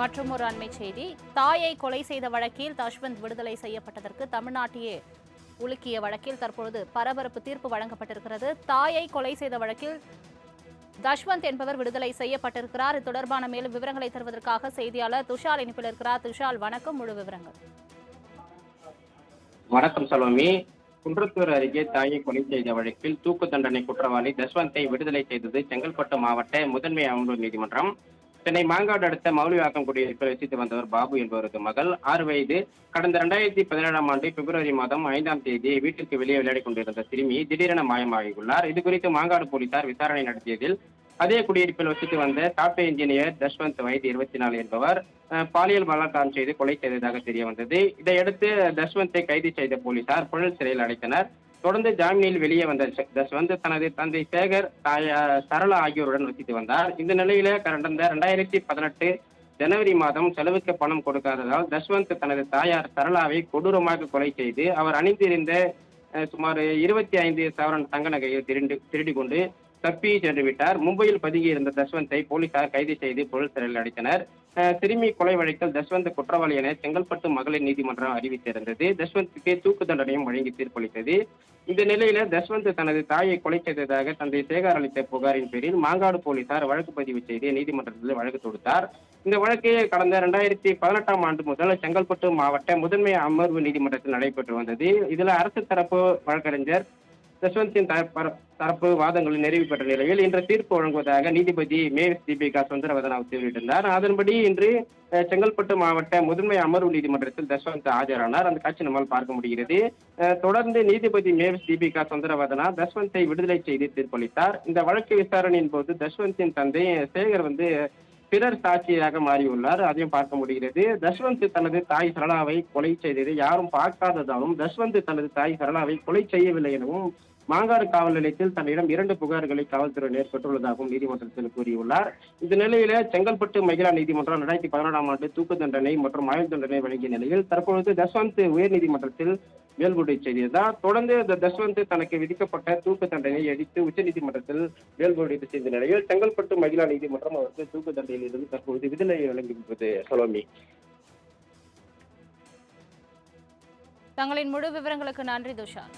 மற்றும் ஒரு அண்மை செய்தி. தாயை கொலை செய்த வழக்கில் தஷ்வந்த் விடுதலை செய்யப்பட்டதற்கு தமிழ்நாட்டையே உலுக்கிய வழக்கில் தற்பொழுது பரபரப்பு தீர்ப்பு வழங்கப்பட்டிருக்கிறது. தாயை கொலை செய்த வழக்கில் தஷ்வந்த் என்பவர் விடுதலை செய்யப்பட்டிருக்கிறார். இது தொடர்பான மேலும் விவரங்களை தருவதற்காக செய்தியாளர் துஷால் இணைப்பில் இருக்கிறார். துஷால் வணக்கம். முழு விவரங்கள். வணக்கம் செல்வமி குன்றத்தூர் அருகே தாயை கொலை செய்த வழக்கில் தூக்கு தண்டனை குற்றவாளி தஷ்வந்தை விடுதலை செய்தது செங்கல்பட்டு மாவட்ட முதன்மை அமர்வு நீதிமன்றம். சென்னை மாங்காடு அடுத்த மௌலிவாக்கம் குடியிருப்பில் வசித்து வந்தவர் பாபு என்பவரது மகள் ஆறு வயது. கடந்த இரண்டாயிரத்தி பதினேழாம் ஆண்டு பிப்ரவரி மாதம் ஐந்தாம் தேதி வீட்டிற்கு வெளியே விளையாடிக் கொண்டிருந்த சிறுமி திடீரென மாயமாகியுள்ளார். இது குறித்து மாங்காடு போலீசார் விசாரணை நடத்தியதில் அதே குடியிருப்பில் வசித்து வந்த சாப்ட்வேர் இன்ஜினியர் தஷ்வந்த் வயது இருபத்தி நாலு என்பவர் பாலியல் பலாத்காரம் செய்து கொலை செய்ததாக தெரிய வந்தது இதையடுத்து தஷ்வந்தை கைது செய்த போலீசார் புழல் சிறையில் அடைத்தனர். தொடர்ந்து ஜாமீனில் வெளியே வந்த ச- தனது தந்தை சேகர் தாயார் சரளா ஆகியோருடன் வசித்து வந்தார். இந்த நிலையில கடந்த ரெண்டாயிரத்தி பதினெட்டு ஜனவரி மாதம் செலவுக்கு பணம் கொடுக்காததால் தஷ்வந்த் தனது தாயார் சரளாவை கொடூரமாக கொலை செய்து அவர் அணிந்திருந்த சுமார் இருபத்தி ஐந்து சவரன் தங்க நகையை திருண்டு திருடி கொண்டு தப்பி சென்று விட்டார். மும்பையில் பதுங்கியிருந்த தஸ்வந்தை போலீசார் கைது செய்து பொருள் சிறையில் அடைத்தனர். சிறுமி கொலை வழக்கில் தஸ்வந்த் குற்றவாளி என செங்கல்பட்டு மகளிர் நீதிமன்றம் அறிவித்திருந்தது. தஸ்வந்த்க்கு தூக்கு தண்டனையும் வழங்கி தீர்ப்பளித்தது. இந்த நிலையில தஸ்வந்த் தனது தாயை கொலை செய்ததாக தந்தை சேகர் அளித்த புகாரின் பேரில் மாங்காடு போலீசார் வழக்கு பதிவு செய்து நீதிமன்றத்தில் வழக்கு தொடுத்தார். இந்த வழக்கு கடந்த இரண்டாயிரத்தி பதினெட்டாம் ஆண்டு முதல் செங்கல்பட்டு மாவட்ட முதன்மை அமர்வு நீதிமன்றத்தில் நடைபெற்று வந்தது. இதுல அரசு தரப்பு வழக்கறிஞர் ஜஸ்வந்தின் தரப்பு வாதங்கள் நிறைவு பெற்ற நிலையில் இன்று தீர்ப்பு வழங்குவதாக நீதிபதி மே தீபிகா சுந்தரவதனா தெரிவித்திருந்தார் அதன்படி இன்று செங்கல்பட்டு மாவட்ட முதன்மை அமர்வு நீதிமன்றத்தில் தஸ்வந்த் ஆஜரானார். அந்த காட்சி நம்மால் பார்க்க முடிகிறது. தொடர்ந்து நீதிபதி மேவிஸ் தீபிகா சுந்தரவதனா தஸ்வந்தை விடுதலை செய்து தீர்ப்பளித்தார். இந்த வழக்கு விசாரணையின் போது தஸ்வந்தின் தந்தை சேகர் வந்து பிறர் சாட்சியாக மாறியுள்ளார். அதையும் பார்க்க முடிகிறது. தஷ்வந்த் தனது தாய் சரளாவை கொலை செய்ததை யாரும் பார்க்காததாலும் தஷ்வந்த் தனது தாய் சரளாவை கொலை செய்யவில்லை எனவும் மாங்காடு காவல் நிலையத்தில் தன்னிடம் இரண்டு புகார்களை காவல்துறையினர் பெற்றுள்ளதாகவும் நீதிமன்றத்தில் கூறியுள்ளார். இந்த நிலையில செங்கல்பட்டு மகிழா நீதிமன்றம் இரண்டாயிரத்தி பதினோராம் ஆண்டு தூக்கு தண்டனை மற்றும் ஆயுள் தண்டனை வழங்கிய நிலையில் தற்பொழுது தஸ்வந்த் உயர்நீதிமன்றத்தில் மேல்முறை செய்ததால் தொடர்ந்து இந்த தஸ்வந்த் தனக்கு விதிக்கப்பட்ட தூக்கு தண்டனை எதிர்த்து உச்சநீதிமன்றத்தில் மேல்முறையீடு செய்த நிலையில் செங்கல்பட்டு மகிழா நீதிமன்றம் அவருக்கு தூக்கு தண்டனையில் இருந்து தற்பொழுது விடுதலை வழங்கியிருப்பது சலோமி. தங்களின் முழு விவரங்களுக்கு நன்றி துஷால்